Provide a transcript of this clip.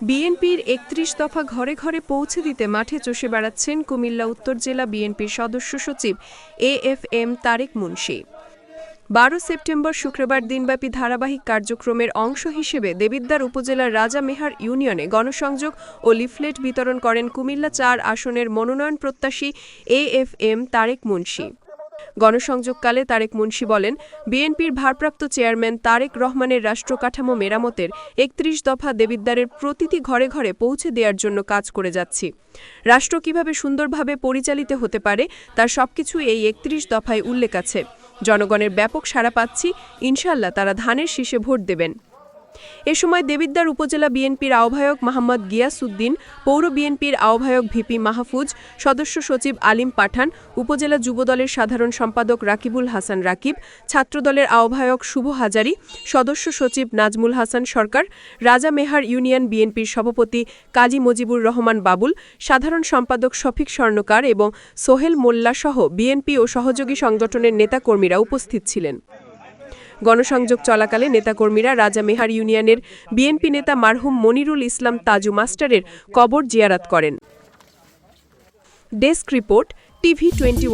বিএনপির একত্রিশ দফা ঘরে ঘরে পৌঁছে দিতে মাঠে চষে বেড়াচ্ছেন কুমিল্লা উত্তর জেলা বিএনপির সদস্য সচিব A F M Tarek Munshi. বারো সেপ্টেম্বর শুক্রবার দিনব্যাপী ধারাবাহিক কার্যক্রমের অংশ হিসেবে দেবিদ্বার উপজেলার রাজা মেহার ইউনিয়নে গণসংযোগ ও লিফলেট বিতরণ করেন কুমিল্লা চার আসনের মনোনয়ন প্রত্যাশী A F M Tarek Munshi. গণসংযোগকালে Tarek Munshi বলেন, বিএনপির ভারপ্রাপ্ত চেয়ারম্যান তারেক রহমানের রাষ্ট্রকাঠামো মেরামতের একত্রিশ দফা দেবিদ্বারের প্রতিটি ঘরে ঘরে পৌঁছে দেওয়ার জন্য কাজ করে যাচ্ছি। রাষ্ট্র কীভাবে সুন্দরভাবে পরিচালিত হতে পারে, তার সবকিছু এই একত্রিশ দফায় উল্লেখ আছে। জনগণের ব্যাপক সাড়া পাচ্ছি ইনশাল্লাহ তারা ধানের শীষে ভোট দেবেন। এ সময় দেবিদ্বার উপজেলা বিএনপির আহ্বায়ক মোহাম্মদ গিয়াসউদ্দিন, পৌর বিএনপির আহ্বায়ক ভিপি মাহফুজ, সদস্য সচিব আলিম পাঠান, উপজেলা যুবদলের সাধারণ সম্পাদক রাকিবুল হাসান রাকিব, ছাত্রদলের আহ্বায়ক শুভ হাজারি, সদস্য সচিব নাজমুল হাসান সরকার, রাজা মেহার ইউনিয়ন বিএনপির সভাপতি কাজী মজিবুর রহমান বাবুল, সাধারণ সম্পাদক শফিক স্বর্ণকার এবং সোহেল মোল্লা সহ বিএনপি ও সহযোগী সংগঠনের নেতাকর্মীরা উপস্থিত ছিলেন। গণসংযোগ চলাকালে নেতাকর্মীরা রাজা মেহার ইউনিয়নের বিএনপি নেতা মারহুম মনিরুল ইসলাম তাজু মাস্টারের কবর জিয়ারাত করেন। Desk report, TV twenty